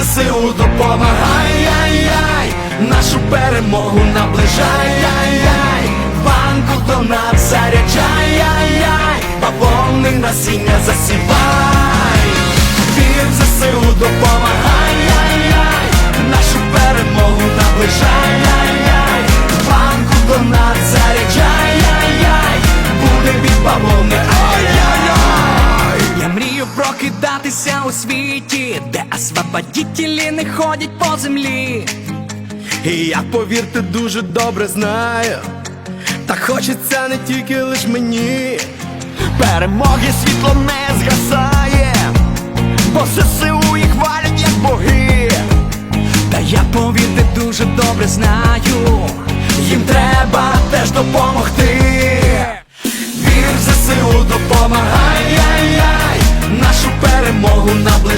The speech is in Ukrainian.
ЗСУ допомагай, яй-яй, нашу перемогу наближай, яй-яй, банку до нас заряджай, яй-яй, бавовни насіння засівай, прокидатися у світі, де освободітелі не ходять по землі. І я, повірте, дуже добре знаю. Та хочеться не тільки лиш мені. Перемоги світло не згасає, бо ЗСУ їх валять як боги. Та я повірте дуже добре знаю, їм треба теж допомогти. Перемогу